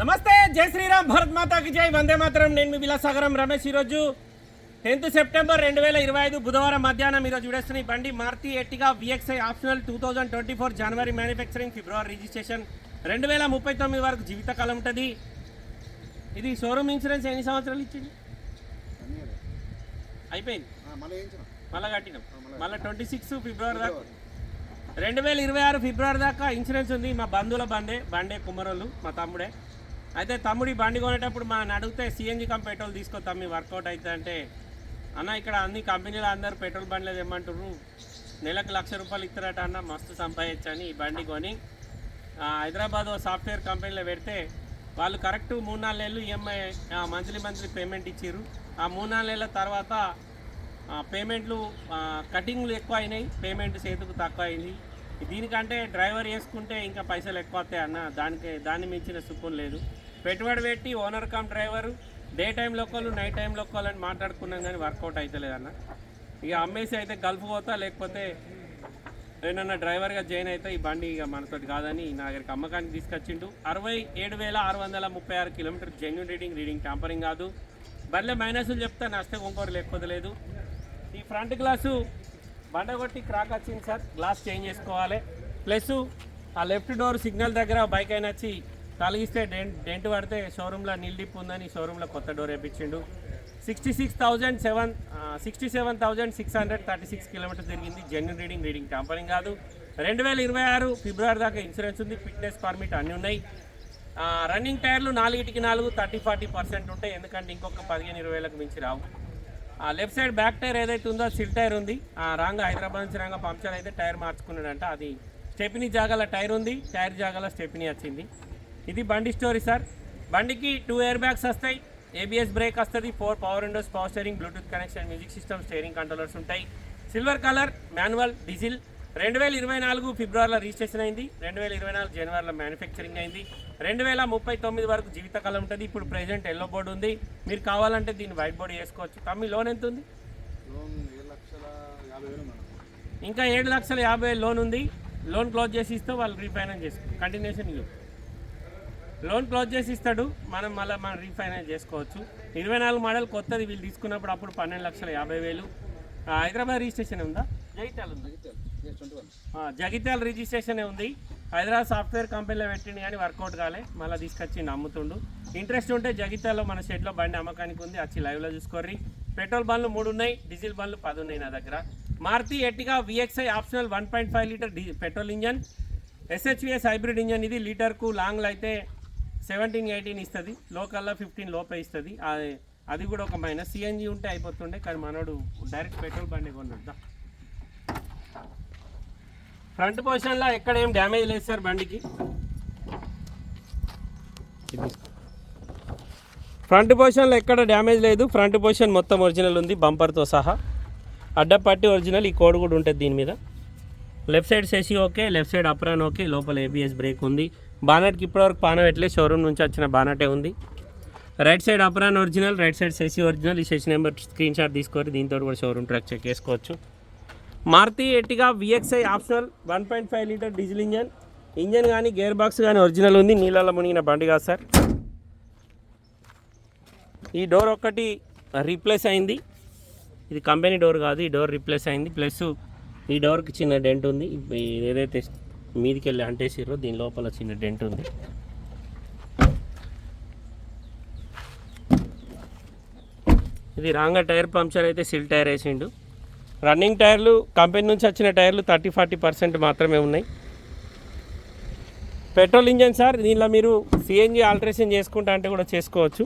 నమస్తే జై శ్రీరామ్ భారత్ మాతాకి జై. వందే మాతరం. నేను మీ విలాసాగరం రమేష్ ఈరోజు టెన్త్ సెప్టెంబర్ రెండు వేల ఇరవై ఐదు బుధవారం మధ్యాహ్నం ఈరోజు విడేస్తున్న ఈ బండి Maruti Ertiga VXI optional two thousand twenty four జనవరి మ్యానుఫ్యాక్చరింగ్ ఫిబ్రవరి రిజిస్ట్రేషన్ రెండు వేల ముప్పై తొమ్మిది వరకు జీవితకాలం ఉంటుంది. ఇది షోరూమ్ ఇన్సూరెన్స్ ఎన్ని సంవత్సరాలు ఇచ్చింది? అయిపోయింది. మళ్ళీ కట్టినాం. మళ్ళీ ట్వంటీ సిక్స్ ఫిబ్రవరి దాకా. రెండు వేల ఇరవై ఆరు ఫిబ్రవరి దాకా ఇన్సూరెన్స్ ఉంది. మా బంధువుల బండే. బండే కుమ్మరోళ్ళు మా తమ్ముడే. అయితే తమ్ముడి బండి కొనేటప్పుడు మనం అడిగితే సిఎన్జి కం పెట్రోల్ తీసుకో తమ్మి వర్కౌట్ అయితే అంటే అన్న ఇక్కడ అన్ని కంపెనీలు అందరు పెట్రోల్ బండ్లు ఏమంటారు నెలకు లక్ష రూపాయలు ఇస్తారట అన్న మస్తు సంపాదించని ఈ బండి కొని. హైదరాబాద్ సాఫ్ట్వేర్ కంపెనీలో పెడితే వాళ్ళు కరెక్ట్ మూడు నాలుగు నెలలు ఈఎంఐ మంత్లీ మంత్లీ పేమెంట్ ఇచ్చారు ఆ మూడు నాలుగు నెలల తర్వాత పేమెంట్లు కటింగ్లు ఎక్కువ అయినాయి పేమెంట్ సేతుకు తక్కువ అయింది దీనికంటే డ్రైవర్ వేసుకుంటే ఇంకా పైసలు ఎక్కువ వస్తాయి అన్న దానికి దాన్ని మించిన సుఖం లేదు. పెట్టుబడి పెట్టి owner cum driver day time local night time local అని మాట్లాడుకున్నాం కానీ వర్కౌట్ అవుతలేదు ఇక అమ్మేసి అయితే గల్ఫ్ పోతా లేకపోతే ఏమన్నా డ్రైవర్గా జాయిన్ అయితే ఈ బండి ఇక మనతోటి కాదని నా దగ్గరికి అమ్మకానికి తీసుకొచ్చిండు. అరవై ఏడు వేల ఆరు వందల ముప్పై ఆరు kilometre genuine reading reading tampering కాదు. బండ్లే మైనస్లు చెప్తా నష్టం ఇంకోరు లేకపోతే లేదు. ఈ ఫ్రంట్ గ్లాసు బండ కొట్టి క్రాక్ వచ్చింది సార్ గ్లాస్ చేంజ్ చేసుకోవాలి. ప్లస్ ఆ లెఫ్ట్ డోర్ సిగ్నల్ దగ్గర బైక్ అయినా వచ్చి తలిగిస్తే డెంట్ డెంట్ పడితే షోరూంలో నిల్డిప్ ఉందని షోరూంలో కొత్త door వేయించిండు sixty six thousand seven sixty seven thousand six hundred thirty six kilometre తిరిగింది. జెన్యున్ రీడింగ్ రీడింగ్ ట్యాంపరింగ్ కాదు. రెండు వేల ఇరవై ఆరు ఫిబ్రవరి దాకా ఇన్సూరెన్స్ ఉంది ఫిట్నెస్ పర్మిట్ అన్నీ ఉన్నాయి. రన్నింగ్ టైర్లు నాలుగిటికి నాలుగు థర్టీ ఫార్టీ పర్సెంట్ ఉంటాయి. ఎందుకంటే ఇంకొక పదిహేను ఇరవై వేలకు మించి రావు. ఆ లెఫ్ట్ సైడ్ బ్యాక్ టైర్ ఏదైతే ఉందో సిల్ టైర్ ఉంది. ఆ రాంగ్ హైదరాబాద్ నుంచి రాంగ్ పంక్చర్ అయితే టైర్ మార్చుకున్నాడంట. అది స్టెపినీ జాగాల టైర్ ఉంది. టైర్ జాగాల స్టెపినీ వచ్చింది. ఇది బండి స్టోరీ సార్. బండికి టూ ఇయర్ బ్యాగ్స్ వస్తాయి. ఏబిఎస్ బ్రేక్ వస్తుంది four power windows power steering Bluetooth connection music system steering controllers ఉంటాయి. సిల్వర్ కలర్ మాన్యువల్ డీజిల్ రెండు వేల ఇరవై నాలుగు ఫిబ్రవరిలో రిజిస్ట్రేషన్ అయింది. రెండు వేల ఇరవై నాలుగు జనవరిలో మ్యానుఫ్యాక్చరింగ్ అయింది. రెండు వేల ముప్పై తొమ్మిది వరకు జీవితకాలం ఉంటుంది. ఇప్పుడు ప్రెజెంట్ ఎల్లో బోర్డు ఉంది. మీరు కావాలంటే దీన్ని వైట్ బోర్డు చేసుకోవచ్చు తమ్మి లోన్ ఎంత ఉంది? ఇంకా ఏడు లక్షల యాభై వేలు లోన్ ఉంది. లోన్ క్లోజ్ చేసి ఇస్తే వాళ్ళు రీఫైనాన్స్ చేసుకో కంటిన్యూషన్ ఇవ్వు లోన్ క్లోజ్ చేసి ఇస్తాడు. మనం మళ్ళీ మనం రీఫైనాన్స్ చేసుకోవచ్చు. ఇరవై నాలుగు మోడల్ కొత్తది వీళ్ళు తీసుకున్నప్పుడు అప్పుడు పన్నెండు లక్షల యాభై వేలు. హైదరాబాద్ రిజిస్ట్రేషన్ ఉందా? జగిత్యాల జగిత్యాల. రిజిస్ట్రేషన్ ఉంది. హైదరాబాద్ సాఫ్ట్వేర్ కంపెనీలో పెట్టిండు కానీ వర్కౌట్ కాలే. మళ్ళీ తీసుకొచ్చి అమ్ముతుండు ఇంట్రెస్ట్ ఉంటే జగిత్యాలలో మన షెడ్లో బండి అమ్మకానికి ఉంది. వచ్చి లైవ్లో చూసుకోర్రి. పెట్రోల్ బండ్లు మూడు ఉన్నాయి డీజిల్ బండ్లు పది ఉన్నాయి నా దగ్గర. Maruti Ertiga VXI optional one point five litre D petrol engine. SHVS hybrid engine ఇది. లీటర్కు లాంగ్లో అయితే సెవెంటీన్ ఎయిటీన్ ఇస్తుంది. లోకల్లో ఫిఫ్టీన్ లోపే ఇస్తుంది. అది- కూడా ఒక మైనస్ సిఎన్జి ఉంటే అయిపోతుండే కానీ మనోడు డైరెక్ట్ పెట్రోల్ బండి కొన్నాడు. ఫ్రంట్ పొజిషన్లో ఎక్కడ ఏం డ్యామేజ్ లేదు సార్ బండికి. ఫ్రంట్ పొజిషన్లో ఎక్కడ డ్యామేజ్ లేదు. ఫ్రంట్ పొజిషన్ మొత్తం ఒరిజినల్ ఉంది బంపర్తో సహా. అడ్డపట్టి ఒరిజినల్ ఈ కోడ్ కూడా ఉంటుంది దీని మీద. Left side సెసి okay left side apron okay లోపల ఏబిఎస్ బ్రేక్ ఉంది. బానట్కి ఇప్పటివరకు పాన పెట్టలేదు షోరూమ్ నుంచి వచ్చిన బానటే ఉంది. Right side apron original right side సెసి original ఈ సెసి నెంబర్ స్క్రీన్ షాట్ తీసుకొని దీంతో కూడా షోరూమ్ ట్రాక్ చెక్ చేసుకోవచ్చు. Maruti Ertiga VXI optional one point five litre diesel engine engine కానీ గేర్ బాక్స్ కానీ ఒరిజినల్ ఉంది నీళ్ళలో మునిగిన బండి కాదు సార్. ఈ డోర్ ఒక్కటి రీప్లేస్ అయింది. ఇది కంపెనీ డోర్ కాదు ఈ డోర్ రీప్లేస్ అయింది. ప్లస్ ఈ డోర్కి చిన్న డెంట్ ఉంది. ఏదైతే మీదికి వెళ్ళి అంటేసిరో దీని లోపల చిన్న డెంట్ ఉంది. ఇది రాంగా టైర్ పంక్చర్ అయితే సిల్ టైర్ వేసిండు. రన్నింగ్ టైర్లు కంపెనీ నుంచి వచ్చిన టైర్లు థర్టీ ఫార్టీ పర్సెంట్ మాత్రమే ఉన్నాయి. పెట్రోల్ ఇంజన్ సార్ దీనిలో మీరు సిఎన్జి ఆల్ట్రేషన్ చేసుకుంటా అంటే కూడా చేసుకోవచ్చు.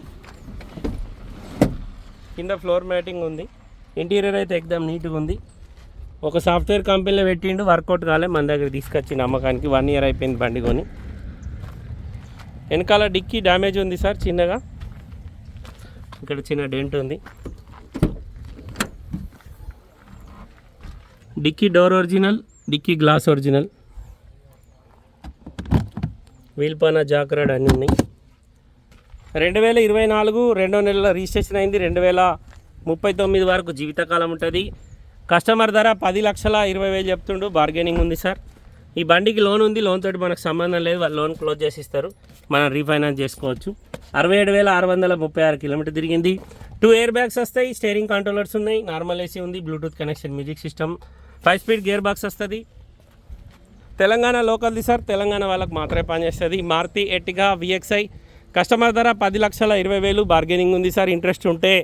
కింద ఫ్లోర్ మ్యాటింగ్ ఉంది. ఇంటీరియర్ అయితే ఎగ్దాం నీట్గా ఉంది. ఒక సాఫ్ట్వేర్ కంపెనీలో పెట్టిండు వర్కౌట్ కాలే మన దగ్గర తీసుకొచ్చి నమ్మకానికి వన్ ఇయర్ అయిపోయింది బండి కొని. వెనకాల డిక్కీ డ్యామేజ్ ఉంది సార్ చిన్నగా. ఇక్కడ చిన్న డెంట్ ఉంది. Dickey door original dickey glass original. వీల్పాన jack rod అన్నీ ఉన్నాయి. రెండు వేల ఇరవై నాలుగు రెండో నెలల రిజిస్ట్రేషన్ అయింది రెండు వేల ముప్పై తొమ్మిది వరకు జీవితకాలం ఉంటుంది కస్టమర్ ధర పది లక్షల ఇరవై వేలు చెప్తుండు. బార్గెనింగ్ ఉంది సార్. ఈ బండికి లోన్ ఉంది. లోన్ తోటి మనకు సంబంధం లేదు. వాళ్ళు లోన్ క్లోజ్ చేసి ఇస్తారు. మనం రీఫైనాన్స్ చేసుకోవచ్చు. అరవై ఏడు వేల ఆరు వందల ముప్పై ఆరు కిలోమీటర్ తిరిగింది. టూ ఎయిర్ బ్యాగ్స్ వస్తాయి. స్టేరింగ్ కంట్రోలర్స్ ఉన్నాయి. నార్మల్ ఏసీ ఉంది. Bluetooth connection music system five speed gear box వస్తుంది. తెలంగాణ లోకల్ది సార్. తెలంగాణ వాళ్ళకి మాత్రమే పనిచేస్తుంది. మారుతి ఎట్టిగా విఎక్స్ఐ కస్టమర్ ధర పది లక్షల ఇరవై వేలు. బార్గెనింగ్ ఉంది సార్. ఇంట్రెస్ట్ ఉంటే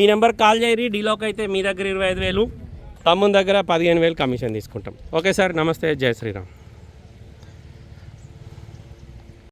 ఈ నెంబర్ కాల్ చేయరి డీలోకి అయితే మీ దగ్గర ఇరవై ఐదు వేలు. తమ్ముని దగ్గర పదిహేను వేలు కమిషన్ తీసుకుంటాం. ఓకే సార్ నమస్తే జై శ్రీరామ్.